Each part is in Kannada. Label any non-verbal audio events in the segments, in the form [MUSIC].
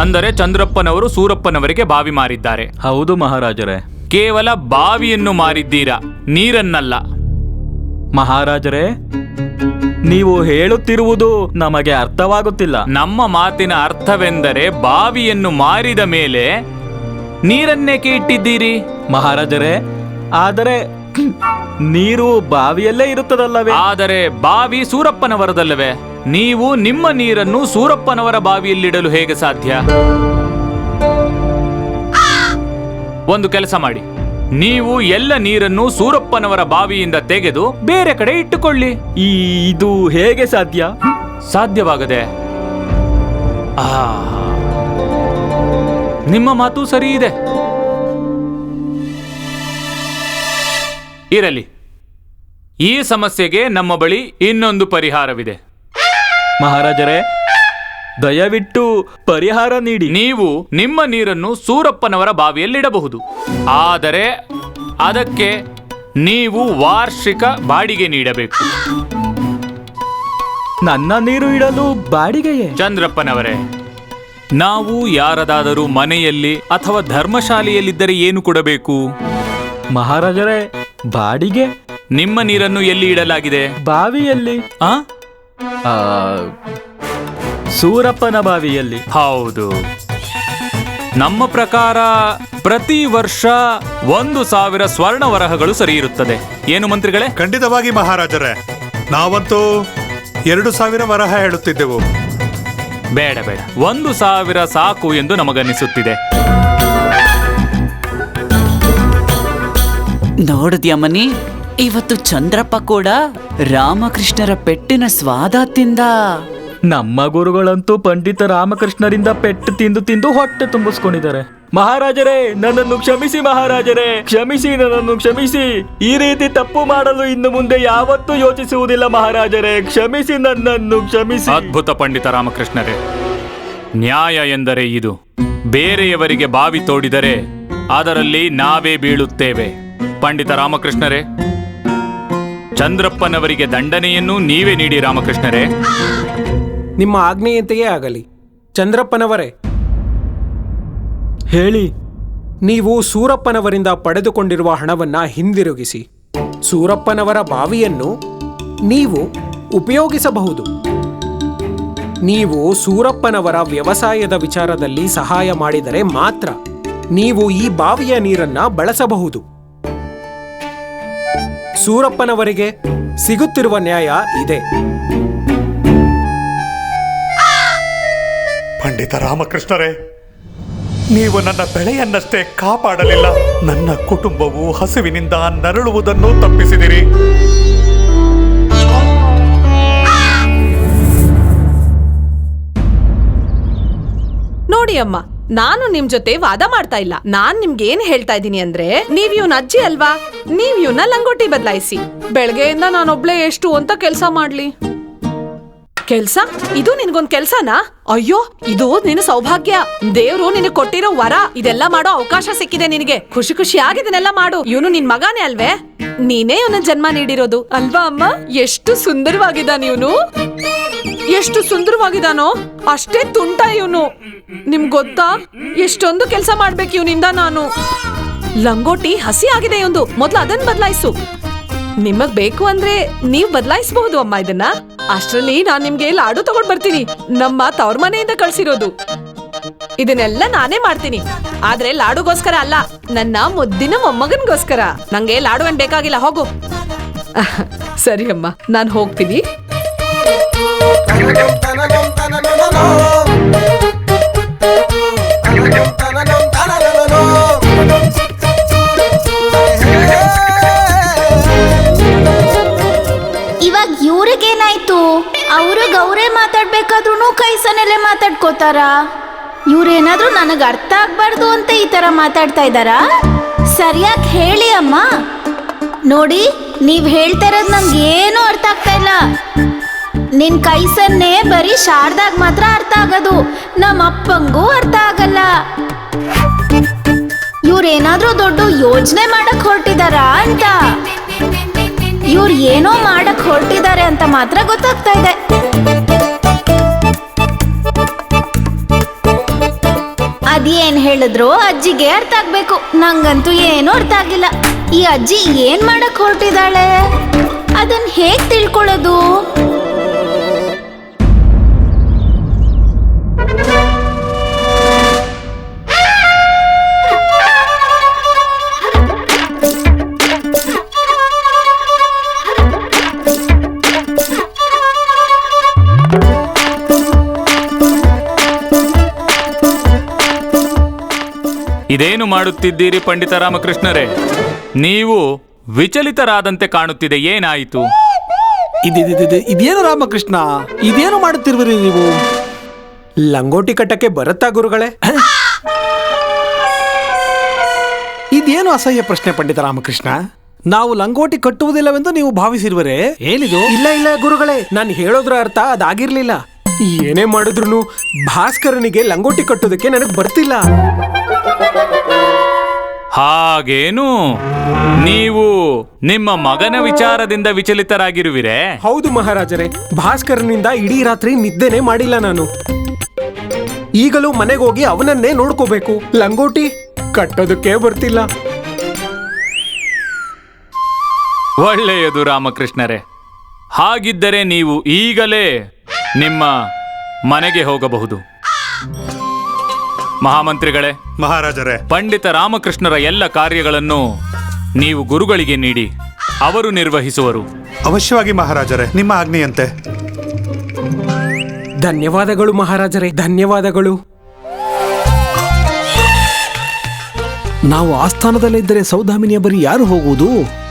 ಅಂದರೆ ಚಂದ್ರಪ್ಪನವರು ಸೂರಪ್ಪನವರಿಗೆ ಬಾವಿ ಮಾರಿದ್ದಾರೆ. ಹೌದು ಮಹಾರಾಜರೇ. ಕೇವಲ ಬಾವಿಯನ್ನು ಮಾರಿದ್ದೀರಾ? ನೀರನ್ನಲ್ಲ. ಮಹಾರಾಜರೇ ನೀವು ಹೇಳುತ್ತಿರುವುದು ನಮಗೆ ಅರ್ಥವಾಗುತ್ತಿಲ್ಲ. ನಮ್ಮ ಮಾತಿನ ಅರ್ಥವೆಂದರೆ ಬಾವಿಯನ್ನು ಮಾರಿದ ಮೇಲೆ ನೀರನ್ನೇಕೆ ಇಟ್ಟಿದ್ದೀರಿ ಮಹಾರಾಜರೇ ಆದರೆ ನೀರು ಬಾವಿಯಲ್ಲೇ ಇರುತ್ತದಲ್ಲವೇ? ಆದರೆ ಬಾವಿ ಸೂರಪ್ಪನವರದಲ್ಲವೇ ನೀವು ನಿಮ್ಮ ನೀರನ್ನು ಸೂರಪ್ಪನವರ ಬಾವಿಯಲ್ಲಿಡಲು ಹೇಗೆ ಸಾಧ್ಯ? ಒಂದು ಕೆಲಸ ಮಾಡಿ. ನೀವು ಎಲ್ಲ ನೀರನ್ನು ಸೂರಪ್ಪನವರ ಬಾವಿಯಿಂದ ತೆಗೆದು ಬೇರೆ ಕಡೆ ಇಟ್ಟುಕೊಳ್ಳಿ. ಈ ಇದು ಹೇಗೆ ಸಾಧ್ಯ? ಸಾಧ್ಯವಾಗದೆ. ಆ ನಿಮ್ಮ ಮಾತು ಸರಿ ಇದೆ ಇರಲಿ. ಈ ಸಮಸ್ಯೆಗೆ ನಮ್ಮ ಬಳಿ ಇನ್ನೊಂದು ಪರಿಹಾರವಿದೆ. ಮಹಾರಾಜರೇ ದಯವಿಟ್ಟು ಪರಿಹಾರ ನೀಡಿ. ನೀವು ನಿಮ್ಮ ನೀರನ್ನು ಸೂರಪ್ಪನವರ ಬಾವಿಯಲ್ಲಿಡಬಹುದು. ಆದರೆ ಅದಕ್ಕೆ ನೀವು ವಾರ್ಷಿಕ ಬಾಡಿಗೆ ನೀಡಬೇಕು. ನನ್ನ ನೀರು ಇಡಲು ಬಾಡಿಗೆಯೇ? ಚಂದ್ರಪ್ಪನವರೇ ನಾವು ಯಾರದಾದರೂ ಮನೆಯಲ್ಲಿ ಅಥವಾ ಧರ್ಮಶಾಲೆಯಲ್ಲಿದ್ದರೆ ಏನು ಕೊಡಬೇಕು? ಮಹಾರಾಜರೇ ಬಾಡಿಗೆ? ನಿಮ್ಮ ನೀರನ್ನು ಎಲ್ಲಿ ಇಡಲಾಗಿದೆ? ಬಾವಿಯಲ್ಲಿ. ಆ? ಆ, ಸೂರಪ್ಪನ ಬಾವಿಯಲ್ಲಿ. ಹೌದು. ನಮ್ಮ ಪ್ರಕಾರ ಪ್ರತಿ ವರ್ಷ ಒಂದು ಸಾವಿರ ಸ್ವರ್ಣ ವರಹಗಳು ಸರಿ ಇರುತ್ತದೆ ಏನು ಮಂತ್ರಿಗಳೇ? ಖಂಡಿತವಾಗಿ ಮಹಾರಾಜರೇ. ನಾವಂತೂ ಎರಡು ಸಾವಿರ ವರಹ ಹೇಳುತ್ತಿದ್ದೆವು. ಬೇಡ ಬೇಡ. ಒಂದು ಸಾವಿರ ಸಾಕು ಎಂದು ನಮಗನ್ನಿಸುತ್ತಿದೆ. ನೋಡಿದ್ಯಮ್ಮನಿ ಇವತ್ತು ಚಂದ್ರಪ್ಪ ಕೂಡ ರಾಮಕೃಷ್ಣರ ಪೆಟ್ಟಿನ ಸ್ವಾದ ತಿಂದ. ನಮ್ಮ ಗುರುಗಳಂತೂ ಪಂಡಿತ ರಾಮಕೃಷ್ಣರಿಂದ ಪೆಟ್ಟು ತಿಂದು ತಿಂದು ಹೊಟ್ಟೆ ತುಂಬಿಸ್ಕೊಂಡಿದ್ದಾರೆ. ಮಹಾರಾಜರೇ ನನ್ನನ್ನು ಕ್ಷಮಿಸಿ ಮಹಾರಾಜರೇ ಕ್ಷಮಿಸಿ ನನ್ನನ್ನು ಕ್ಷಮಿಸಿ. ಈ ರೀತಿ ತಪ್ಪು ಮಾಡಲು ಇನ್ನು ಮುಂದೆ ಯಾವತ್ತೂ ಯೋಚಿಸುವುದಿಲ್ಲ ಮಹಾರಾಜರೇ ಕ್ಷಮಿಸಿ ನನ್ನನ್ನು ಕ್ಷಮಿಸಿ. ಅದ್ಭುತ ಪಂಡಿತ ರಾಮಕೃಷ್ಣರೇ ನ್ಯಾಯ ಎಂದರೆ ಇದು. ಬೇರೆಯವರಿಗೆ ಬಾವಿ ತೋಡಿದರೆ ಅದರಲ್ಲಿ ನಾವೇ ಬೀಳುತ್ತೇವೆ. ಪಂಡಿತ ರಾಮಕೃಷ್ಣರೇ ಚಂದ್ರಪ್ಪನವರಿಗೆ ದಂಡನೆಯನ್ನು ನೀವೇ ನೀಡಿ ರಾಮಕೃಷ್ಣರೇ. ನಿಮ್ಮ ಆಜ್ಞೆಯಂತೆಯೇ ಆಗಲಿ ಚಂದ್ರಪ್ಪನವರೇ. ಹೇಳಿ. ನೀವು ಸೂರಪ್ಪನವರಿಂದ ಪಡೆದುಕೊಂಡಿರುವ ಹಣವನ್ನ ಹಿಂದಿರುಗಿಸಿ ಸೂರಪ್ಪನವರ ಬಾವಿಯನ್ನು ನೀವು ಉಪಯೋಗಿಸಬಹುದು. ನೀವು ಸೂರಪ್ಪನವರ ವ್ಯವಸಾಯದ ವಿಚಾರದಲ್ಲಿ ಸಹಾಯ ಮಾಡಿದರೆ ಮಾತ್ರ ನೀವು ಈ ಬಾವಿಯ ನೀರನ್ನ ಬಳಸಬಹುದು. ಸೂರಪ್ಪನವರಿಗೆ ಸಿಗುತ್ತಿರುವ ನ್ಯಾಯ ಇದೆ. ಪಂಡಿತ ರಾಮಕೃಷ್ಣರೇ ನೀವು ನನ್ನ ಬೆಳೆಯನ್ನಷ್ಟೇ ಕಾಪಾಡಲಿಲ್ಲ. ನನ್ನ ಕುಟುಂಬವು ಹಸುವಿನಿಂದ ನರಳುವುದನ್ನು ತಪ್ಪಿಸಿದಿರಿ. ನೋಡಿ ಅಮ್ಮ ನಾನು ನಿಮ್ ಜೊತೆ ವಾದ ಮಾಡ್ತಾ ಇಲ್ಲ. ನಾನ್ ನಿಮ್ಗೆ ಏನ್ ಹೇಳ್ತಾ ಇದ್ದೀನಿ ಅಂದ್ರೆ, ನೀವ್ ಇವ್ನ ಅಜ್ಜಿ ಅಲ್ವಾ? ನೀವ್ ಇವ್ನ ಲಂಗೋಟಿ ಬದಲಾಯಿಸಿ. ಬೆಳಗ್ಗೆಯಿಂದ ನಾನೊಬ್ಳೆ ಎಷ್ಟು ಅಂತ ಕೆಲ್ಸ ಮಾಡ್ಲಿ. ಕೆಲ್ಸ? ಇದು ನಿನ್ಗೊಂದ್ ಕೆಲ್ಸನಾ? ಅಯ್ಯೋ, ಇದು ನಿನ್ನ ಸೌಭಾಗ್ಯ. ದೇವ್ರು ನಿನಗೆ ಕೊಟ್ಟಿರೋ ವರ, ಇದೆಲ್ಲ ಮಾಡೋ ಅವಕಾಶ ಸಿಕ್ಕಿದೆ ನಿನಗೆ. ಖುಷಿ ಖುಷಿಯಾಗಿ ಇದನ್ನೆಲ್ಲ ಮಾಡು. ಇವನು ನಿನ್ ಮಗಾನೇ ಅಲ್ವೇ? ನೀನೇ ಇವನ ಜನ್ಮ ನೀಡಿರೋದು. ಅಲ್ವಾ ಅಮ್ಮ? ಎಷ್ಟು ಸುಂದರವಾಗಿದ್ದಾನ ಇವನು. ಎಷ್ಟು ಸುಂದರವಾಗಿದ್ದಾನೋ? ಅಷ್ಟೇ ತುಂಟ ಇವನು. ನಿಮ್ಗೆ ಗೊತ್ತಾ? ಎಷ್ಟೊಂದು ಕೆಲಸ ಮಾಡ್ಬೇಕು ಇವನಿಂದ ನಾನು. ಲಂಗೋಟಿ ಹಸಿ ಆಗಿದೆ ಇವಂದು ಮೊದ್ಲು ಅದನ್ನ ಬದಲಾಯಿಸು. ನಿಮಗ್ ಬೇಕು ಅಂದ್ರೆ ನೀವ್ ಬದಲಾಯಿಸಬಹುದು ಅಮ್ಮ ಇದನ್ನ. ಅಷ್ಟ್ರಲ್ಲಿ ನಾನ್ ನಿಮ್ಗೆ ಲಾಡು ತಗೊಂಡ್ ಬರ್ತೀನಿ ನಮ್ಮ ತವ್ರ ಮನೆಯಿಂದ ಕಳ್ಸಿರೋದು ಇದನ್ನೆಲ್ಲ ನಾನೇ ಮಾಡ್ತೀನಿ ಆದ್ರೆ ಲಾಡುಗೋಸ್ಕರ ಅಲ್ಲ ನನ್ನ ಮುದ್ದಿನ ಮೊಮ್ಮಗನ್ಗೋಸ್ಕರ ನಂಗೆ ಲಾಡು ಏನ್ ಬೇಕಾಗಿಲ್ಲ ಹೋಗು ಸರಿ ಅಮ್ಮ ನಾನು ಹೋಗ್ತೀನಿ ಇವ್ರಿಗೇನಾಯ್ತು? ಅವ್ರಿಗೆ ಅವರೇ ಮಾತಾಡ್ಬೇಕಾದ್ರೂ ಕೈ ಸನೆಲೆ ಮಾತಾಡ್ಕೋತಾರ? ಇವ್ರೇನಾದ್ರೂ ನನಗೆ ಅರ್ಥ ಆಗ್ಬಾರ್ದು ಅಂತ ಈ ತರ ಮಾತಾಡ್ತಾ ಇದ್ದಾರಾ? ಸರಿಯಾಗಿ ಹೇಳಿ ಅಮ್ಮ. ನೋಡಿ, ನೀವು ಹೇಳ್ತಾ ಇರೋದ್ ನಂಗೆ ಏನೂ ಅರ್ಥ ಆಗ್ತಾ ಇಲ್ಲ. ನಿನ್ ಕೈ ಸನ್ನೆ ಬರೀ ಶಾರದಾಗ ಮಾತ್ರ ಅರ್ಥ ಆಗೋದು. ನಮ್ಮ ಅಪ್ಪಂಗೂ ಅರ್ಥ ಆಗಲ್ಲ. ಇವ್ರೇನಾದ್ರೂ ದೊಡ್ಡ ಯೋಜನೆ ಮಾಡಕ್ ಹೊರಟಿದಾರಾ ಅಂತ? ಇವ್ರು ಏನೋ ಮಾಡಕ್ ಹೊರಟಿದ್ದಾರೆ ಅಂತ ಮಾತ್ರ ಗೊತ್ತಾಗ್ತಾ ಇದೆ. ಅದೇನ್ ಹೇಳಿದ್ರು ಅಜ್ಜಿಗೆ ಅರ್ಥ ಆಗ್ಬೇಕು. ನಂಗಂತೂ ಏನೂ ಅರ್ಥ ಆಗಿಲ್ಲ. ಈ ಅಜ್ಜಿ ಏನ್ ಮಾಡಕ್ ಹೊರಟಿದ್ದಾಳೆ? ಅದನ್ ಹೇಗ್ ತಿಳ್ಕೊಳ್ಳೋದು? ಇದೇನು ಮಾಡುತ್ತಿದ್ದೀರಿ ಪಂಡಿತ ರಾಮಕೃಷ್ಣರೇ? ನೀವು ವಿಚಲಿತರಾದಂತೆ ಕಾಣುತ್ತಿದೆ ಏನಾಯಿತು? ಇದಿದಿದಿದೆ ಇದೇನು ರಾಮಕೃಷ್ಣ? ಇದೇನು ಮಾಡುತ್ತಿರುವಿರಿ ನೀವು? ಲಂಗೋಟಿ ಕಟ್ಟಕ್ಕೆ ಬರುತ್ತಾ ಗುರುಗಳೇ? ಇದೇನು ಅಸಹ್ಯ ಪ್ರಶ್ನೆ ಪಂಡಿತ ರಾಮಕೃಷ್ಣ? ನಾವು ಲಂಗೋಟಿ ಕಟ್ಟುವುದಿಲ್ಲವೆಂದು ನೀವು ಭಾವಿಸಿರುವರೆ? ಏನಿದು? ಇಲ್ಲ ಇಲ್ಲ ಗುರುಗಳೇ ನಾನು ಹೇಳೋದ್ರ ಅರ್ಥ ಅದಾಗಿರ್ಲಿಲ್ಲ. ಏನೇ ಮಾಡಿದ್ರು ಭಾಸ್ಕರನಿಗೆ ಲಂಗೋಟಿ ಕಟ್ಟೋದಕ್ಕೆ ನನಗೆ ಬರ್ತಿಲ್ಲ. ಹಾಗೇನು? ನೀವು ನಿಮ್ಮ ಮಗನ ವಿಚಾರದಿಂದ ವಿಚಲಿತರಾಗಿರುವಿರೇ? ಹೌದು ಮಹಾರಾಜರೇ ಭಾಸ್ಕರನಿಂದ ಇಡೀ ರಾತ್ರಿ ನಿದ್ದೆನೆ ಮಾಡಿಲ್ಲ ನಾನು. ಈಗಲೂ ಮನೆಗೆ ಹೋಗಿ ಅವನನ್ನೇ ನೋಡ್ಕೋಬೇಕು. ಲಂಗೋಟಿ ಕಟ್ಟೋದಕ್ಕೆ ಬರ್ತಿಲ್ಲ. ಒಳ್ಳೆಯದು ರಾಮಕೃಷ್ಣರೇ. ಹಾಗಿದ್ದರೆ ನೀವು ಈಗಲೇ ನಿಮ್ಮ ಮನೆಗೆ ಹೋಗಬಹುದು. ಮಹಾಮಂತ್ರಿಗಳೇ ಮಹಾರಾಜರೇ ಪಂಡಿತ ರಾಮಕೃಷ್ಣರ ಎಲ್ಲ ಕಾರ್ಯಗಳನ್ನು ನೀವು ಗುರುಗಳಿಗೆ ನೀಡಿ ಅವರು ನಿರ್ವಹಿಸುವರು. ಅವಶ್ಯವಾಗಿ ಮಹಾರಾಜರೇ ನಿಮ್ಮ ಆಜ್ಞೆಯಂತೆ. ಧನ್ಯವಾದಗಳು ಮಹಾರಾಜರೇ ಧನ್ಯವಾದಗಳು. ನಾವು ಆಸ್ಥಾನದಲ್ಲಿದ್ದರೆ ಸೌದಾಮಿನಿಯ ಬರಿ ಯಾರು ಹೋಗುವುದು?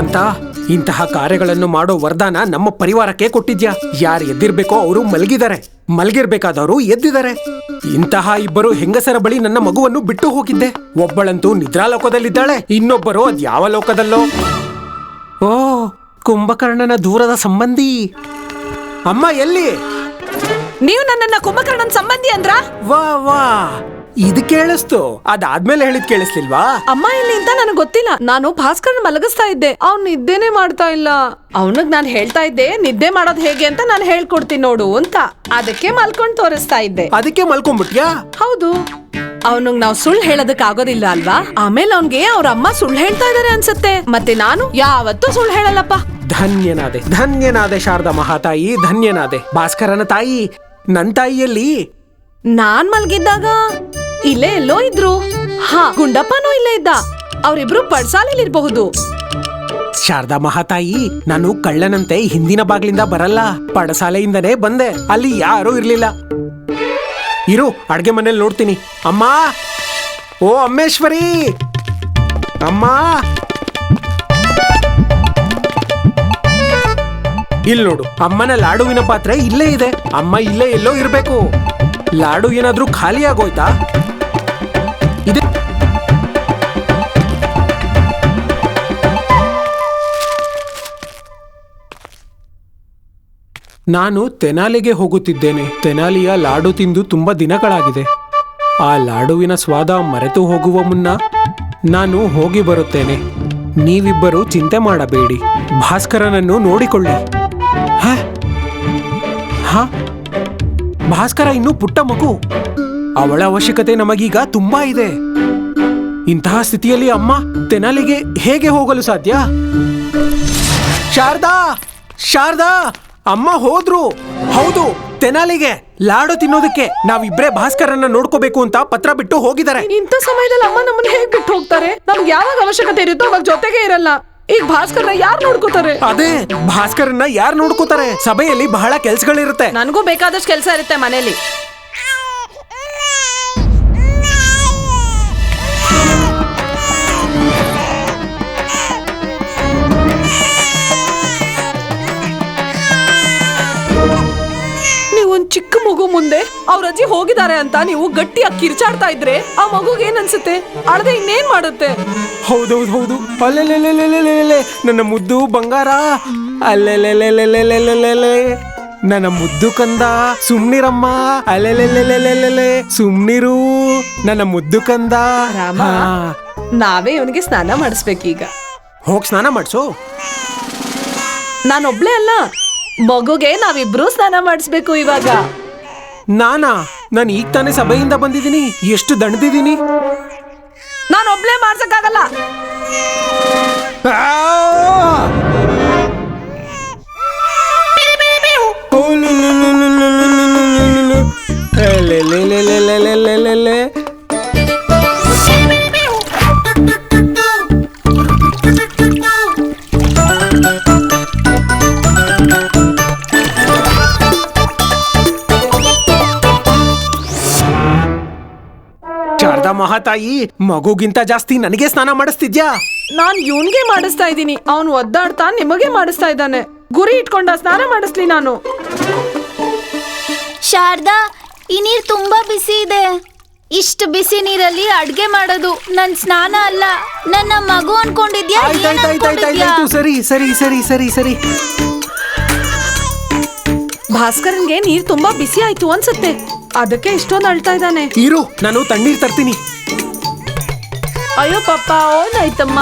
ಭಗವಂತ ಇಂತಹ ಕಾರ್ಯಗಳನ್ನು ಮಾಡೋ ವರದಾನ ನಮ್ಮ ಪರಿವಾರಕ್ಕೆ ಕೊಟ್ಟಿದ್ಯಾ? ಯಾರು ಎದ್ದಿರ್ಬೇಕೋ ಅವರು ಮಲಗಿದ್ದಾರೆ. ಮಲಗಿರ್ಬೇಕಾದವರು ಎದ್ದಿದ್ದಾರೆ. ಇಂತಹ ಇಬ್ಬರು ಹೆಂಗಸರ ಬಳಿ ನನ್ನ ಮಗುವನ್ನು ಬಿಟ್ಟು ಹೋಗಿದ್ದೆ. ಒಬ್ಬಳಂತೂ ನಿದ್ರಾಲೋಕದಲ್ಲಿದ್ದಾಳೆ ಇನ್ನೊಬ್ಬರು ಅದ್ ಯಾವ ಲೋಕದಲ್ಲೋ? ಓ ಕುಂಭಕರ್ಣನ ದೂರದ ಸಂಬಂಧಿ. ಅಮ್ಮ ಎಲ್ಲಿ? ನೀವು ನನ್ನನ್ನ ಕುಂಭಕರ್ಣನ ಸಂಬಂಧಿ ಅಂದ್ರ? ವಾ ವಾ. ಇದು ಕೇಳಿಸ್ತು. ಅದಾದ್ಮೇಲೆ ಹೇಳಿದ್ ಕೇಳಿಸ್ಲಿಲ್ವಾ? ಅಮ್ಮ ಇಲ್ಲಿ ಅಂತ ನನಗೆ ಗೊತ್ತಿಲ್ಲ. ನಾನು ಭಾಸ್ಕರ್ ಮಲಗಿಸ್ತಾ ಇದ್ದೆ. ಅವ್ನ್ ನಿದ್ದೆನೆ ಮಾಡ್ತಾ ಇಲ್ಲ. ಅವನಿಗೆ ನಾನು ಹೇಳ್ತಾ ಇದ್ದೆ ನಿದ್ದೆ ಮಾಡೋದ್ ಹೇಗೆ ಅಂತ ನಾನು ಹೇಳ್ಕೊಡ್ತೀನಿ ನೋಡು ಅಂತ. ಅದಕ್ಕೆ ಮಲ್ಕೊಂಡ್ ತೋರಿಸ್ತಾ ಇದ್ದೆ. ಅದಕ್ಕೆ ಮಲ್ಕೊಂಡ್ಬಿಟ್ಯಾ ಹೌದು. ಅವನಿಗೆ ನಾವ್ ಸುಳ್ಳು ಹೇಳೋದಕ್ ಆಗೋದಿಲ್ಲ ಅಲ್ವಾ? ಆಮೇಲೆ ಅವನ್ಗೆ ಅವ್ರ ಅಮ್ಮ ಸುಳ್ಳು ಹೇಳ್ತಾ ಇದಾರೆ ಅನ್ಸುತ್ತೆ. ಮತ್ತೆ ನಾನು ಯಾವತ್ತೂ ಸುಳ್ಳು ಹೇಳಲ್ಲಪ್ಪ. ಧನ್ಯನಾದೆ ಧನ್ಯನಾದೆ ಶಾರದಾ ಮಹಾತಾಯಿ ಧನ್ಯನಾದೆ. ಭಾಸ್ಕರನ ತಾಯಿ ನನ್ ತಾಯಿಯಲ್ಲಿ ನಾನ್ ಮಲ್ಗಿದ್ದಾಗ ಇಲ್ಲೇ ಎಲ್ಲೋ ಇದ್ರು. ಹಾ, ಗುಂಡಪ್ಪನೂ ಇಲ್ಲೇ ಇದ್ದ. ಅವರಿಬ್ರು ಪಡ್ಸಾಲಿರ್ಬಹುದು ಶಾರದಾ ಮಹಾತಾಯಿ, ನಾನು ಕಳ್ಳನಂತೆ ಹಿಂದಿನ ಬಾಗ್ಲಿಂದ ಬರಲ್ಲ. ಪಡಸಾಲೆಯಿಂದನೇ ಬಂದೆ. ಅಲ್ಲಿ ಯಾರೂ ಇರ್ಲಿಲ್ಲ. ಇರು, ಅಡ್ಗೆ ಮನೇಲಿ ನೋಡ್ತೀನಿ. ಅಮ್ಮ! ಓ, ಅಮ್ಮೇಶ್ವರಿ! ಅಮ್ಮ! ಇಲ್ ನೋಡು, ಅಮ್ಮನ ಲಾಡುವಿನ ಪಾತ್ರೆ ಇಲ್ಲೇ ಇದೆ. ಅಮ್ಮ ಇಲ್ಲೇ ಎಲ್ಲೋ ಇರ್ಬೇಕು. ಲಾಡು ಏನಾದ್ರೂ ಖಾಲಿ ಆಗೋಯ್ತಾ? ನಾನು ತೆನಾಲಿಗೆ ಹೋಗುತ್ತಿದ್ದೇನೆ. ತೆನಾಲಿಯ ಲಾಡು ತಿಂದು ತುಂಬಾ ದಿನಗಳಾಗಿದೆ. ಆ ಲಾಡುವಿನ ಸ್ವಾದ ಮರೆತು ಹೋಗುವ ಮುನ್ನ ನಾನು ಹೋಗಿ ಬರುತ್ತೇನೆ. ನೀವಿಬ್ಬರು ಚಿಂತೆ ಮಾಡಬೇಡಿ. ಭಾಸ್ಕರನನ್ನು ನೋಡಿಕೊಳ್ಳಿ. ಹ? ಭಾಸ್ಕರ ಇನ್ನು ಪುಟ್ಟ ಮಗು. ಅವಳ ಅವಶ್ಯಕತೆ ನಮಗೀಗ ತುಂಬಾ ಇದೆ. ಇಂತಹ ಸ್ಥಿತಿಯಲ್ಲಿ ಅಮ್ಮ ತೆನಾಲಿಗೆ ಹೇಗೆ ಹೋಗಲು ಸಾಧ್ಯ? ಶಾರದಾ! ಶಾರದಾ! ಅಮ್ಮ ಹೋದ್ರು. ಹೌದು, ತೆನಾಲಿಗೆ ಲಾಡು ತಿನ್ನೋದಕ್ಕೆ ನಾವಿಬ್ರೇ ಭಾಸ್ಕರನ್ನ ನೋಡ್ಕೋಬೇಕು ಅಂತ ಪತ್ರ ಬಿಟ್ಟು ಹೋಗಿದ್ದಾರೆ. ಇಂಥ ಸಮಯದಲ್ಲಿ ಅಮ್ಮ ನಮ್ಮನ್ನ ಹೇಗ್ ಬಿಟ್ಟು ಹೋಗ್ತಾರೆ? ನಮ್ಗೆ ಯಾವಾಗ ಅವಶ್ಯಕತೆ ಇರುತ್ತೋ ಅವಾಗ ಜೊತೆಗೆ ಇರಲ್ಲ. ಈಗ ಭಾಸ್ಕರ್ನ ಯಾರು ನೋಡ್ಕೋತಾರೆ? ಅದೇ ಭಾಸ್ಕರನ್ನ ಯಾರು ನೋಡ್ಕೋತಾರೆ? ಸಭೆಯಲ್ಲಿ ಬಹಳ ಕೆಲ್ಸಗಳಿರುತ್ತೆ. ನನಗೂ ಬೇಕಾದಷ್ಟು ಕೆಲಸ ಇರುತ್ತೆ ಮನೇಲಿ ಮುಂದೆ ಅವ್ರ ಅಜ್ಜಿ ಹೋಗಿದ್ದಾರೆ ಅಂತ ನೀವು ಗಟ್ಟಿಯಾಗಿ ಕಿರ್ಚಾಡ್ತಾ ಇದ್ರೆ ಆ ಮಗುಗೆ ಏನ್ ಅನ್ಸುತ್ತೆ? ಅಳದೆ ಇನ್ನೇನ್ ಮಾಡುತ್ತೆ? ಹೌದೌದು ಹೌದು ಅಲ್ಲೆಲ್ಲೆಲ್ಲೆಲ್ಲೆಲ್ಲೆ ನನ್ನ ಮುದ್ದು ಬಂಗಾರ. ಅಲ್ಲೆಲ್ಲೆಲ್ಲೆಲ್ಲೆಲ್ಲೆಲ್ಲೆ ನನ್ನ ಮುದ್ದು ಕಂದ ಸುಮ್ನಿರಮ್ಮ. ಅಲ್ಲೆಲ್ಲೆಲ್ಲೆಲ್ಲೆಲ್ಲೆ ಸುಮ್ನಿರು. ನನ್ನ ಮುದ್ದು ಕಂದ. ರಾಮ ನಾವೇ ಇವನಿಗೆ ಸ್ನಾನ ಮಾಡಿಸ್ಬೇಕೀಗ ಹೋಗಿ ಸ್ನಾನ ಮಾಡಿಸು. ನಾನೊಬ್ಳೆ ಅಲ್ಲ. ಮಗುಗೆ ನಾವಿಬ್ರು ಸ್ನಾನ ಮಾಡಿಸ್ಬೇಕು ಇವಾಗ. ನಾನಾ? ನಾನು ಈಗ ತಾನೇ ಸಭೆಯಿಂದ ಬಂದಿದ್ದೀನಿ. ಎಷ್ಟು ದಣದಿದ್ದೀನಿ? ನಾನೊಬ್ಳೇ ಮಾಡ್ಸಕ್ಕಾಗಲ್ಲ. ಮಹಾತಾಯಿ ಮಗುಗಿಂತ ಜಾಸ್ತಿ ನನಗೆ ಸ್ನಾನ ಮಾಡಿಸ್ತಿದ್ಯಾ? ನಾನ್ ಇವನ್ಗೆ ಮಾಡಿಸ್ತಾ ಇದ್ದೀನಿ. ಅವನು ಒದ್ದಾಡ್ತಾ ನಿಮಗೆ ಮಾಡಿಸ್ತಾ ಇದ್ದಾನೆ. ಗುರಿ ಇಟ್ಕೊಂಡ ಸ್ನಾನ ಮಾಡಿಸ್ಲಿ ನಾನು. ಶಾರದಾ ಈ ನೀರ್ ತುಂಬಾ ಬಿಸಿ ಇದೆ. ಇಷ್ಟು ಬಿಸಿ ನೀರಲ್ಲಿ ಅಡ್ಗೆ ಮಾಡೋದು ನನ್ ಸ್ನಾನ ಅಲ್ಲ. ನನ್ನ ಮಗು ಅನ್ಕೊಂಡಿದ್ಯಾ? ಆಯ್ತಾಯ್ತಾಯ್ತಾಯ್ತಾಯ್ತು ಸರಿ ಸರಿ ಸರಿ ಸರಿ ಸರಿ. ಭಾಸ್ಕರನ್ಗೆ ನೀರ್ ತುಂಬಾ ಬಿಸಿ ಆಯ್ತು ಅನ್ಸುತ್ತೆ. ಅದಕ್ಕೆ ಇಷ್ಟೊಂದು ಅಳ್ತಾ ಇದ್ದಾನೆ. ಇರು ನಾನು ತಣ್ಣೀರ್ ತರ್ತೀನಿ. ಅಯ್ಯೋ ಪಪ್ಪ ಓನಾಯ್ತಮ್ಮ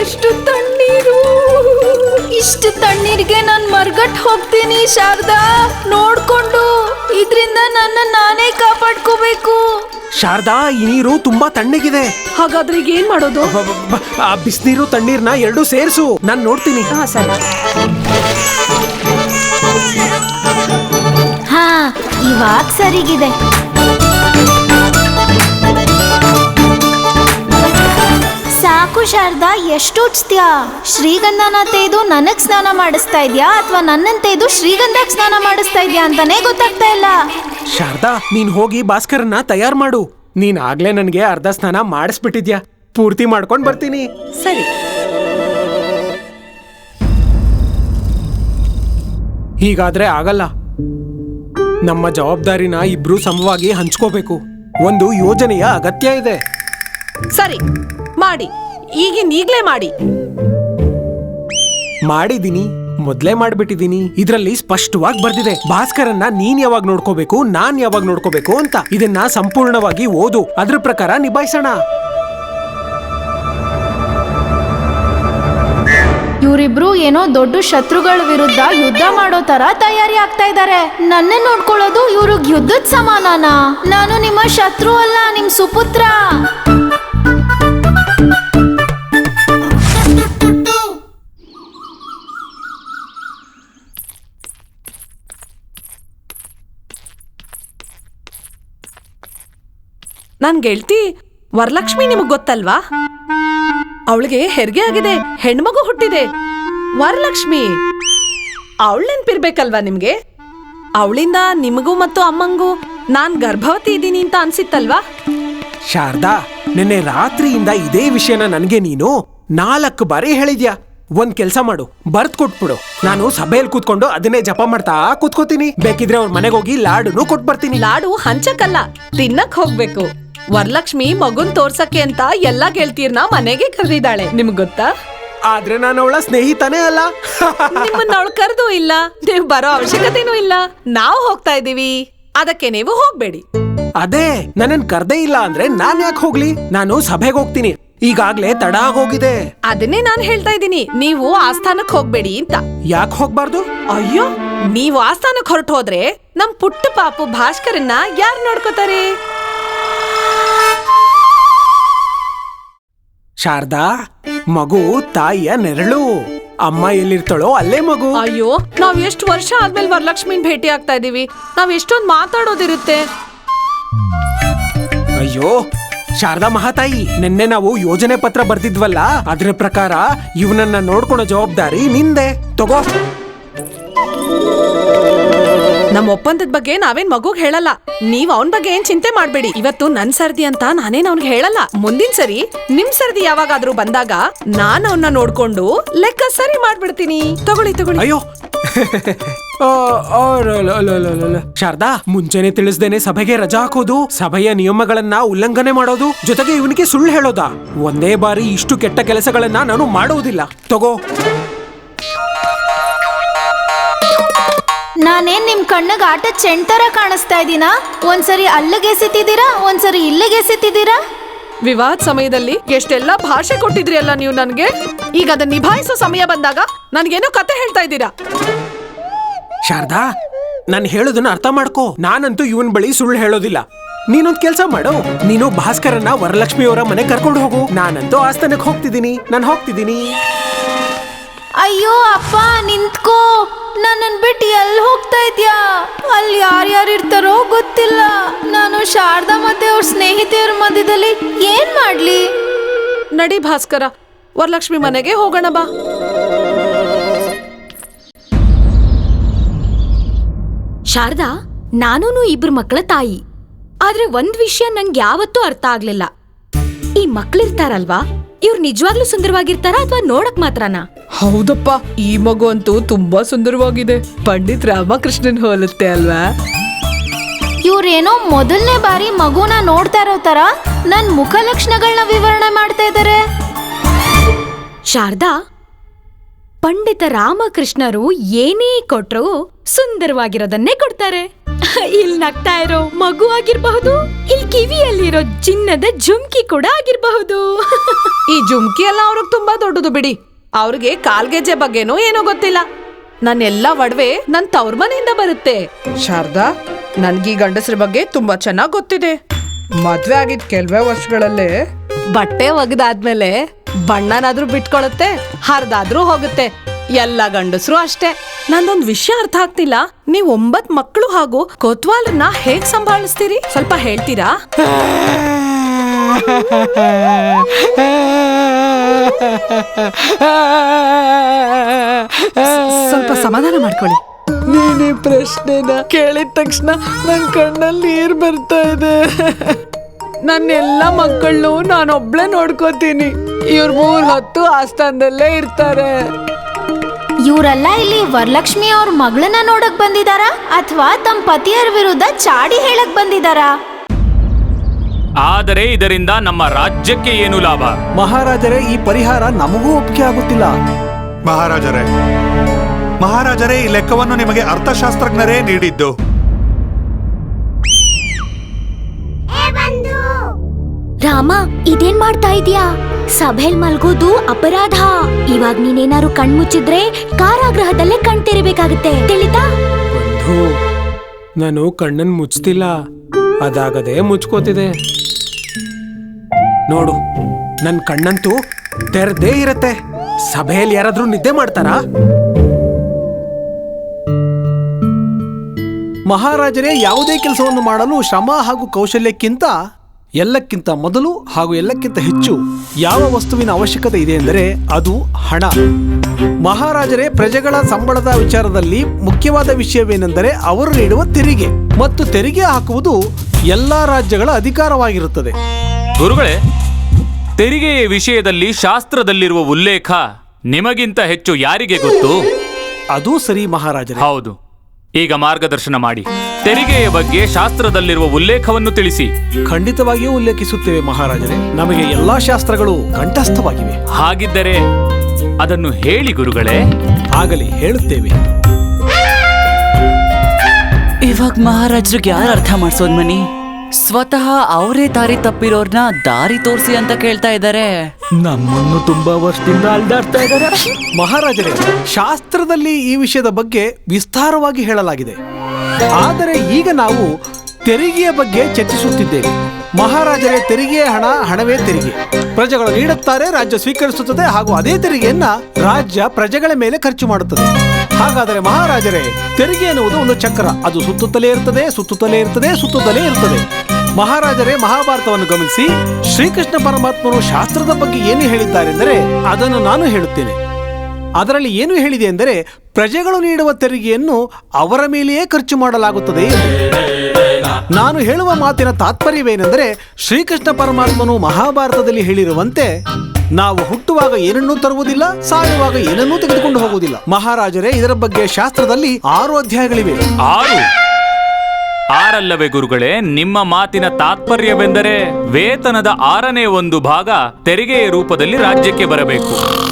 ಎಷ್ಟು ತಣ್ಣೀರು. ಇಷ್ಟು ತಣ್ಣೀರಿಗೆ ನಾನ್ ಮರ್ಗಟ್ ಹೋಗ್ತೀನಿ ಶಾರದಾ. ನೋಡ್ಕೊಂಡು ಇದ್ರಿಂದ ನನ್ನ ನಾನೇ ಕಾಪಾಡ್ಕೋಬೇಕು. ಶಾರದಾ ಈ ನೀರು ತುಂಬಾ ತಣ್ಣಗಿದೆ. ಹಾಗಾದ್ರೆ ಈಗ ಏನ್ ಮಾಡೋದು? ಅಬ್ಬಬ್ಬಬ್ಬ, ಆ ಬಿಸಿನೀರು ತಣ್ಣೀರ್ನ ಎರಡು ಸೇರಿಸು. ನಾನು ನೋಡ್ತೀನಿ. ಹಾ ಸರಿ. ಹಾ ಇವಾಗ ಸರಿಗಿದೆ. ಸಾಕು ಶಾರದಾ ಎಷ್ಟು ಉಡ್ಸ್ತ್ಯಾ ಶ್ರೀಗಂಧನ ತೆಗೆದು ನನಗ್ ಸ್ನಾನ ಮಾಡಿಸ್ತಾ ಇದ್ಯಾ ಅಥವಾ ನನ್ನನ್ ತೆಗೆದು ಶ್ರೀಗಂಧಕ್ ಸ್ನಾನ ಮಾಡಿಸ್ತಾ ಇದ್ಯಾ ಅಂತಾನೆ ಗೊತ್ತಾಗ್ತಾ ಇಲ್ಲ. ಶಾರದಾ ನೀನ್ ಹೋಗಿ ಭಾಸ್ಕರನ್ನ ತಯಾರು ಮಾಡು. ನೀನ್ ಆಗ್ಲೇ ನನ್ಗೆ ಅರ್ಧ ಸ್ನಾನ ಮಾಡಿಸ್ಬಿಟ್ಟಿದ್ಯಾ? ಪೂರ್ತಿ ಮಾಡ್ಕೊಂಡ್ ಬರ್ತೀನಿ. ಸರಿ. ಹೀಗಾದ್ರೆ ಆಗಲ್ಲ. ನಮ್ಮ ಜವಾಬ್ದಾರಿನ ಇಬ್ರು ಸಮವಾಗಿ ಹಂಚ್ಕೋಬೇಕು. ಒಂದು ಯೋಜನೆಯ ಅಗತ್ಯ ಇದೆ. ಸರಿ. ಮಾಡಿ. ಈಗಿನ ಈಗ್ಲೇ ಮಾಡಿ. ಮಾಡಿದೀನಿ. ಮೊದ್ಲೇ ಮಾಡ್ಬಿಟ್ಟಿದೀನಿ. ಇದ್ರಲ್ಲಿ ಸ್ಪಷ್ಟವಾಗಿ ಬರ್ದಿದೆ, ಭಾಸ್ಕರನ್ನ ನೀನ್ ಯಾವಾಗ ನೋಡ್ಕೋಬೇಕು, ನಾನ್ ಯಾವಾಗ ನೋಡ್ಕೋಬೇಕು ಅಂತ. ಇದನ್ನ ಸಂಪೂರ್ಣವಾಗಿ ಓದು, ಅದ್ರ ಪ್ರಕಾರ ನಿಭಾಯಿಸೋಣ. ಇವರಿಬ್ರು ಏನೋ ದೊಡ್ಡ ಶತ್ರುಗಳ ವಿರುದ್ಧ ಯುದ್ಧ ಮಾಡೋ ತರ ತಯಾರಿ ಆಗ್ತಾ ಇದ್ದಾರೆ ನನ್ನ ನೋಡ್ಕೊಳ್ಳೋದು ಇವ್ರಿಗೆ ಯುದ್ಧದ ಸಮಾನನಾ? ನಾನು ನಿಮ್ಮ ಶತ್ರು ಅಲ್ಲ, ನಿಮ್ ಸುಪುತ್ರ. ನನ್ ಗೆಳ್ತಿ ವರಲಕ್ಷ್ಮಿ ನಿಮಗ್ ಗೊತ್ತಲ್ವಾ? ಅವಳಿಗೆ ಹೆರಿಗೆ ಆಗಿದೆ ಹೆಣ್ಮಗು ಹುಟ್ಟಿದೆ. ವರಲಕ್ಷ್ಮಿ ಅವಳ ನೆನ್ಪಿರ್ಬೇಕಲ್ವಾ ನಿಮ್ಗೆ? ಅವಳಿಂದ ನಿಮಗೂ ಮತ್ತು ಅಮ್ಮಂಗೂ ನಾನ್ ಗರ್ಭವತಿ ಇದ್ದೀನಿ ಅಂತ ಅನ್ಸಿತ್ತಲ್ವಾ? ಶಾರದಾ ನಿನ್ನೆ ರಾತ್ರಿಯಿಂದ ಇದೇ ವಿಷಯನ ನನಗೆ ನೀನು ನಾಲ್ಕು ಬಾರಿ ಹೇಳಿದ್ಯಾ. ಒಂದ್ ಕೆಲ್ಸ ಮಾಡು ಬರ್ತ್ ಕೊಟ್ಬಿಡು. ನಾನು ಸಭೆಯಲ್ಲಿ ಕೂತ್ಕೊಂಡು ಅದನ್ನೇ ಜಪ ಮಾಡ್ತಾ ಕೂತ್ಕೋತೀನಿ. ಬೇಕಿದ್ರೆ ಅವ್ರ ಮನೆಗೆ ಹೋಗಿ ಲಾಡುನು ಕೊಟ್ಬರ್ತೀನಿ. ಲಾಡು ಹಂಚಕ್ಕಲ್ಲ ತಿನ್ನಕ್ ಹೋಗ್ಬೇಕು. ವರಲಕ್ಷ್ಮಿ ಮಗುನ್ ತೋರ್ಸಕ್ಕೆ ಅಂತ ಎಲ್ಲಾ ಗೆಳ್ತೀರ್ನ ಮನೆಗೆ ಕರೆದಿದ್ದಾಳೆ. ನಿಮ್ಗ್ ಗೊತ್ತಾ? ಆದ್ರೆ ನಾನು ಅವಳ ಸ್ನೇಹಿತನೇ ಅಲ್ಲ. ನಿಮ್ಮನ್ನ ಅವಳು ಕರೆದು ಇಲ್ಲ. ನೀವು ಬರೋ ಅವಶ್ಯಕತೆನೂ ಇಲ್ಲ. ನಾವು ಹೋಗ್ತಾ ಇದೀವಿ ಅದಕ್ಕೆ ನೀವು ಹೋಗ್ಬೇಡಿ. ಅದೇ ನನ್ನನ್ ಕರ್ದೇ ಇಲ್ಲ ಅಂದ್ರೆ ನಾನ್ ಯಾಕೆ ಹೋಗ್ಲಿ? ನಾನು ಸಭೆಗೆ ಹೋಗ್ತೀನಿ. ಈಗಾಗ್ಲೇ ತಡ ಆಗೋಗಿದೆ ಅದನ್ನೇ ನಾನು ಹೇಳ್ತಾ ಇದ್ದೀನಿ. ನೀವು ಆಸ್ಥಾನಕ್ ಹೋಗ್ಬೇಡಿ ಅಂತ. ಯಾಕೆ ಹೋಗ್ಬಾರ್ದು? ಅಯ್ಯೋ ನೀವು ಆಸ್ಥಾನಕ್ ಹೊರಟು ಹೋದ್ರೆ ನಮ್ ಪುಟ್ಟ ಪಾಪು ಭಾಸ್ಕರನ್ನ ಯಾರು ನೋಡ್ಕೋತಾರೆ? ಶಾರದಾ ಮಗು ತಾಯಿಯ ನೆರಳು. ಅಮ್ಮ ಎಲ್ಲಿರ್ತಾಳೋ ಅಲ್ಲೇ ಮಗು. ಅಯ್ಯೋ ನಾವ್ ಎಷ್ಟು ವರ್ಷ ಆದ್ಮೇಲೆ ವರಲಕ್ಷ್ಮಿನ್ ಭೇಟಿ ಆಗ್ತಾ ಇದೀವಿ. ನಾವ್ ಎಷ್ಟೊಂದ್ ಮಾತಾಡೋದಿರುತ್ತೆ. ಅಯ್ಯೋ ಶಾರದಾ ಮಹಾತಾಯಿ ನಿನ್ನೆ ನಾವು ಯೋಜನೆ ಪತ್ರ ಬರ್ದಿದ್ವಲ್ಲ? ಅದ್ರ ಪ್ರಕಾರ ಇವನನ್ನ ನೋಡ್ಕೊಳೋ ಜವಾಬ್ದಾರಿ ನಿಂದೆ. ತಗೋ. ನಮ್ ಒಪ್ಪಂದದ ಬಗ್ಗೆ ನಾವೇನ್ ಮಗುಗ್ ಹೇಳಲ್ಲ. ನೀವ್ ಅವನ್ ಬಗ್ಗೆ ಏನ್ ಚಿಂತೆ ಮಾಡ್ಬೇಡಿ. ಇವತ್ತು ನನ್ ಸರ್ದಿ ಅಂತ ನಾನೇನ್ ಅವ್ನ್ಗೆ ಹೇಳಲ್ಲ. ಮುಂದಿನ ಸರಿ ನಿಮ್ ಸರ್ದಿ ಯಾವಾಗಾದ್ರೂ ಬಂದಾಗ ನಾನ್ ಅವನ್ನ ನೋಡ್ಕೊಂಡು ಲೆಕ್ಕ ಸರಿ ಮಾಡ್ಬಿಡ್ತೀನಿ. ತಗೊಳ್ಳಿ ತಗೊಳ್ಳಿ. ಅಯ್ಯೋ. [LAUGHS] ಶಾರದಾ, ಮುಂಚೆನೆ ತಿಳಿಸ್ದೇನೆ ಸಭೆಗೆ ರಜಾ ಹಾಕೋದು, ಸಭೆಯ ನಿಯಮಗಳನ್ನ ಉಲ್ಲಂಘನೆ ಮಾಡೋದು, ಜೊತೆಗೆ ಇವನಿಗೆ ಸುಳ್ಳು ಹೇಳೋದಾ? ಒಂದೇ ಬಾರಿ ಇಷ್ಟು ಕೆಟ್ಟ ಕೆಲಸಗಳನ್ನ ನಾನು ಮಾಡುವುದಿಲ್ಲ ತಗೋ. ನಾನೇನ್ ನಿಮ್ ಕಣ್ಣಗ್ ಆಟ ಚೆಂಡ್ ತರ ಕಾಣಿಸ್ತಾ ಇದೀನಾ? ಒಂದ್ಸರಿ ಅಲ್ಲಿಗೆ ಸಿತ್ತಿದ್ದೀರಾ ಒಂದ್ಸರಿ ಇಲ್ಲಿಗೆ ಸಿತ್ತಿದ್ದೀರಾ ವಿವಾಹದ ಸಮಯದಲ್ಲಿ ಎಷ್ಟೆಲ್ಲ ಭಾಷೆ ಕೊಟ್ಟಿದ್ರಿ ಅಲ್ಲ ನೀವು ನನ್ಗೆ? ಈಗ ಅದನ್ನ ನಿಭಾಯಿಸೋ ಸಮಯ ಬಂದಾಗ ನನ್ಗೇನೋ ಕತೆ ಹೇಳ್ತಾ ಇದ್ದೀರಾ? ಶಾರದಾ ನಾನು ಹೇಳೋದನ್ನ ಅರ್ಥ ಮಾಡ್ಕೋ. ನಾನಂತೂ ಇವನ್ ಬಳಿ ಸುಳ್ಳು ಹೇಳೋದಿಲ್ಲ. ನೀನೊಂದ್ ಕೆಲಸ ಮಾಡು. ನೀನು ಭಾಸ್ಕರನ್ನ ವರಲಕ್ಷ್ಮಿ ಅವರ ಮನೆ ಕರ್ಕೊಂಡು ಹೋಗು. ನಾನಂತೂ ಆಸ್ಥಾನಕ್ಕೆ ಹೋಗ್ತಿದ್ದೀನಿ. ನಾನು ಹೋಗ್ತಿದ್ದೀನಿ. ಅಯ್ಯೋ ಅಪ್ಪ ನಿಂತ್ಕೋ. ನನ್ನನ್ ಬಿಟ್ಟು ಎಲ್ಲಿ ಹೋಗ್ತಾ ಇದ್ಯಾ? ಅಲ್ಲಿ ಯಾರ್ಯಾರು ಇರ್ತಾರೋ ಗೊತ್ತಿಲ್ಲ. ನಾನು ಶಾರದಾ ಮತ್ತೆ ಅವ್ರ ಸ್ನೇಹಿತೆಯರ ಮಧ್ಯದಲ್ಲಿ ಏನ್ ಮಾಡ್ಲಿ? ನಡಿ ಭಾಸ್ಕರ ವರಲಕ್ಷ್ಮಿ ಮನೆಗೆ ಹೋಗೋಣ ಬಾ. ಶಾರದಾ ನಾನೂನು ಇಬ್ರು ಮಕ್ಕಳ ತಾಯಿ. ಆದ್ರೆ ಒಂದ್ ವಿಷಯ ನಂಗೆ ಯಾವತ್ತೂ ಅರ್ಥ ಆಗ್ಲಿಲ್ಲ. ಈ ಮಕ್ಳಿರ್ತಾರಲ್ವಾ? ಇವ್ರು ನಿಜವಾಗ್ಲೂ ಸುಂದರವಾಗಿರ್ತಾರ ಅಥವಾ ನೋಡಕ್ ಮಾತ್ರನಾ? ಹೌದಪ್ಪ ಈ ಮಗು ಅಂತೂ ತುಂಬಾ ಸುಂದರವಾಗಿದೆ. ಪಂಡಿತ್ ರಾಮಕೃಷ್ಣನ್ ಹೋಲುತ್ತೆ ಅಲ್ವಾ? ಇವ್ರೇನೋ ಮೊದಲನೇ ಬಾರಿ ಮಗುನ ನೋಡ್ತಾ ಇರೋ ತರ ನನ್ ಮುಖ ಲಕ್ಷಣಗಳನ್ನ ವಿವರಣೆ ಮಾಡ್ತಾ ಇದಾರೆ. ಶಾರದಾ ಪಂಡಿತ ರಾಮಕೃಷ್ಣರು ಏನೇ ಕೊಟ್ರು ಸುಂದರವಾಗಿರೋದನ್ನೇ ಕೊಡ್ತಾರೆ. ಇಲ್ಲಿ ನಗ್ತಾ ಇರೋ ಮಗು ಆಗಿರ್ಬಹುದು ಇಲ್ಲಿ ಕಿವಿಯಲ್ಲಿರೋ ಚಿನ್ನದ ಜುಮ್ಕಿ ಕೂಡ ಆಗಿರಬಹುದು. ಈ ಜುಮ್ಕಿ ಎಲ್ಲ ಅವ್ರಿಗೆ ತುಂಬಾ ದೊಡ್ಡದು ಬಿಡಿ. ಅವ್ರಿಗೆ ಕಾಲ್ಗೆಜ್ಜೆ ಬಗ್ಗೆನೂ ಏನೋ ಗೊತ್ತಿಲ್ಲ. ನನ್ನೆಲ್ಲ ಒಡವೆ ನನ್ ತವ್ರ ಮನೆಯಿಂದ ಬರುತ್ತೆ. ಶಾರದಾ, ನನ್ಗೆ ಈ ಗಂಡಸ್ರ ಬಗ್ಗೆ ತುಂಬಾ ಚೆನ್ನಾಗ್ ಗೊತ್ತಿದೆ. ಮದ್ವೆ ಆಗಿದ್ ಕೆಲವೇ ವರ್ಷಗಳಲ್ಲೇ ಬಟ್ಟೆ ಒಗ್ದಾದ್ಮೇಲೆ ಬಣ್ಣನಾದ್ರೂ ಬಿಟ್ಕೊಳತ್ತೆ, ಹರಿದಾದ್ರೂ ಹೋಗುತ್ತೆ. ಎಲ್ಲ ಗಂಡಸರು ಅಷ್ಟೇ. ನಂದೊಂದು ವಿಷಯ ಅರ್ಥ ಆಗ್ತಿಲ್ಲ. ನೀವ್ ಒಂಬತ್ ಮಕ್ಕಳು ಹಾಗೂ ಕೊತ್ವಾಲ್ರನ್ನ ಹೇಗ್ ಸಂಭಾಳಿಸ್ತೀರಿ? ಸ್ವಲ್ಪ ಹೇಳ್ತೀರಾ? ಸ್ವಲ್ಪ ಸಮಾಧಾನ ಮಾಡ್ಕೊಳ್ಳಿ. ನೀನೇ ಪ್ರಶ್ನೆನ ಕೇಳಿದ ತಕ್ಷಣ ನನ್ ಕಣ್ಣಲ್ಲಿ ನೀರ್ ಬರ್ತಾ ಇದೆ. ನನ್ನ ಎಲ್ಲ ಮಕ್ಕಳನ್ನೂ ನಾನೊಬ್ಳೆ ನೋಡ್ಕೋತೀನಿ. ಇವ್ರ ಮೂರ್ ಹತ್ತು ಆಸ್ಥಾನದಲ್ಲೇ ಇರ್ತಾರೆ. ಇವರೆಲ್ಲ ಇಲ್ಲಿ ವರಲಕ್ಷ್ಮಿ ಅವ್ರ ಮಗಳನ್ನ ನೋಡಕ್ ಬಂದಿದಾರಾ ಅಥವಾ ತಮ್ಮ ಪತಿಯರ ವಿರುದ್ಧ ಚಾಡಿ ಹೇಳಕ್ ಬಂದಿದಾರಾ? ಆದರೆ ಇದರಿಂದ ನಮ್ಮ ರಾಜ್ಯಕ್ಕೆ ಏನು ಲಾಭ? ಮಹಾರಾಜರೇ ಈ ಪರಿಹಾರ ನಮಗೂ ಒಪ್ಪಿಗೆ ಆಗುತ್ತಿಲ್ಲ. ಮಹಾರಾಜರೇ ಮಹಾರಾಜರೇ ಈ ಲೆಕ್ಕವನ್ನು ನಿಮಗೆ ಅರ್ಥಶಾಸ್ತ್ರಜ್ಞರೇ ನೀಡಿದ್ದು. ರಾಮ ಇದೇನ್ ಮಾಡ್ತಾ ಇದೀಯಾ? ಸಭೆಲ್ ಮಲ್ಗೋದು ಅಪರಾಧ. ಇವಾಗ ನೀನೇನಾರು ಕಣ್ಮುಚ್ಚಿದ್ರೆ ಕಾರಾಗೃಹದಲ್ಲೇ ಕಣ್ ತಿಳಿತಾ? ನಾನು ಕಣ್ಣನ್ ಮುಚ್ತಿಲ್ಲ. ಅದಾಗದೆ ಮುಚ್ಕೋತಿದೆ. ನೋಡು, ನನ್ ಕಣ್ಣಂತೂ ತೆರೆದೇ ಇರತ್ತೆ. ಸಭೆಯಲ್ಲಿ ಯಾರಾದ್ರೂ ನಿದ್ದೆ ಮಾಡ್ತಾರಾ? ಮಹಾರಾಜರೇ, ಯಾವುದೇ ಕೆಲಸವನ್ನು ಮಾಡಲು ಶ್ರಮ ಹಾಗೂ ಕೌಶಲ್ಯಕ್ಕಿಂತ ಎಲ್ಲಕ್ಕಿಂತ ಮೊದಲು ಹಾಗೂ ಎಲ್ಲಕ್ಕಿಂತ ಹೆಚ್ಚು ಯಾವ ವಸ್ತುವಿನ ಅವಶ್ಯಕತೆ ಇದೆ ಎಂದರೆ ಅದು ಹಣ. ಮಹಾರಾಜರೇ ಪ್ರಜೆಗಳ ಸಂಬಳದ ವಿಚಾರದಲ್ಲಿ ಮುಖ್ಯವಾದ ವಿಷಯವೇನೆಂದರೆ ಅವರು ನೀಡುವ ತೆರಿಗೆ ಮತ್ತು ತೆರಿಗೆ ಹಾಕುವುದು ಎಲ್ಲ ರಾಜ್ಯಗಳ ಅಧಿಕಾರವಾಗಿರುತ್ತದೆ. ಗುರುಗಳೇ ತೆರಿಗೆಯ ವಿಷಯದಲ್ಲಿ ಶಾಸ್ತ್ರದಲ್ಲಿರುವ ಉಲ್ಲೇಖ ನಿಮಗಿಂತ ಹೆಚ್ಚು ಯಾರಿಗೆ ಗೊತ್ತು? ಅದು ಸರಿ ಮಹಾರಾಜರೇ. ಹೌದು. ಈಗ ಮಾರ್ಗದರ್ಶನ ಮಾಡಿ. ತೆರಿಗೆಯ ಬಗ್ಗೆ ಶಾಸ್ತ್ರದಲ್ಲಿರುವ ಉಲ್ಲೇಖವನ್ನು ತಿಳಿಸಿ. ಖಂಡಿತವಾಗಿಯೂ ಉಲ್ಲೇಖಿಸುತ್ತೇವೆ ಮಹಾರಾಜರೇ. ನಮಗೆ ಎಲ್ಲಾ ಶಾಸ್ತ್ರಗಳು ಕಂಠಸ್ಥವಾಗಿವೆ. ಹಾಗಿದ್ದರೆ ಅದನ್ನು ಹೇಳಿ ಗುರುಗಳೇ. ಆಗಲಿ ಹೇಳುತ್ತೇವೆ. ಇವಾಗ ಮಹಾರಾಜರಿಗೆ ಯಾರು ಅರ್ಥ ಮಾಡಿಸೋದ್ ಮನಿ? ಸ್ವತಃ ಅವರೇ ದಾರಿ ತಪ್ಪಿರೋರ್ನ ದಾರಿ ತೋರಿಸಿ ಅಂತ ಕೇಳ್ತಾ ಇದ್ದಾರೆ. ನಮ್ಮನ್ನು ತುಂಬಾ ವರ್ಷದಿಂದ ಅಲ್ದಾಡ್ತಾ ಇದ್ದಾರೆ. ಮಹಾರಾಜರೇ, ಶಾಸ್ತ್ರದಲ್ಲಿ ಈ ವಿಷಯದ ಬಗ್ಗೆ ವಿಸ್ತಾರವಾಗಿ ಹೇಳಲಾಗಿದೆ. ಆದರೆ ಈಗ ನಾವು ತೆರಿಗೆಯ ಬಗ್ಗೆ ಚರ್ಚಿಸುತ್ತಿದ್ದೇವೆ. ಮಹಾರಾಜರೇ ತೆರಿಗೆ ಹಣ, ಹಣವೇ ತೆರಿಗೆ. ಪ್ರಜೆಗಳು ನೀಡುತ್ತಾರೆ, ರಾಜ್ಯ ಸ್ವೀಕರಿಸುತ್ತದೆ ಹಾಗೂ ಅದೇ ತೆರಿಗೆಯನ್ನ ರಾಜ್ಯ ಪ್ರಜೆಗಳ ಮೇಲೆ ಖರ್ಚು ಮಾಡುತ್ತದೆ. ಹಾಗಾದರೆ ಮಹಾರಾಜರೇ, ತೆರಿಗೆ ಎನ್ನುವುದು ಒಂದು ಚಕ್ರ. ಅದು ಸುತ್ತುತ್ತಲೇ ಇರುತ್ತದೆ ಸುತ್ತುತ್ತಲೇ ಇರುತ್ತದೆ ಸುತ್ತುತ್ತಲೇ ಇರುತ್ತದೆ ಮಹಾರಾಜರೇ, ಮಹಾಭಾರತವನ್ನು ಗಮನಿಸಿ, ಶ್ರೀಕೃಷ್ಣ ಪರಮಾತ್ಮರು ಶಾಸ್ತ್ರದ ಬಗ್ಗೆ ಏನು ಹೇಳಿದ್ದಾರೆಂದರೆ ಅದನ್ನು ನಾನು ಹೇಳುತ್ತೇನೆ. ಅದರಲ್ಲಿ ಏನು ಹೇಳಿದೆ ಎಂದರೆ, ಪ್ರಜೆಗಳು ನೀಡುವ ತೆರಿಗೆಯನ್ನು ಅವರ ಮೇಲೆಯೇ ಖರ್ಚು ಮಾಡಲಾಗುತ್ತದೆ ನಾನು ಹೇಳುವ ಮಾತಿನ ತಾತ್ಪರ್ಯವೇನೆಂದರೆ, ಶ್ರೀಕೃಷ್ಣ ಪರಮಾತ್ಮನು ಮಹಾಭಾರತದಲ್ಲಿ ಹೇಳಿರುವಂತೆ, ನಾವು ಹುಟ್ಟುವಾಗ ಏನನ್ನೂ ತರುವುದಿಲ್ಲ, ಸಾಯುವಾಗ ಏನನ್ನೂ ತೆಗೆದುಕೊಂಡು ಹೋಗುವುದಿಲ್ಲ. ಮಹಾರಾಜರೇ, ಇದರ ಬಗ್ಗೆ ಶಾಸ್ತ್ರದಲ್ಲಿ ಆರು ಅಧ್ಯಾಯಗಳಿವೆ. ಆರು? ಆರಲ್ಲವೇ ಗುರುಗಳೇ, ನಿಮ್ಮ ಮಾತಿನ ತಾತ್ಪರ್ಯವೆಂದರೆ, ವೇತನದ ಆರನೇ ಒಂದು ಭಾಗ ತೆರಿಗೆಯ ರೂಪದಲ್ಲಿ ರಾಜ್ಯಕ್ಕೆ ಬರಬೇಕು.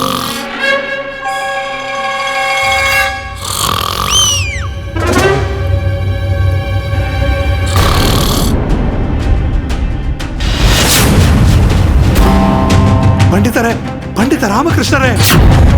ಪಂಡಿತ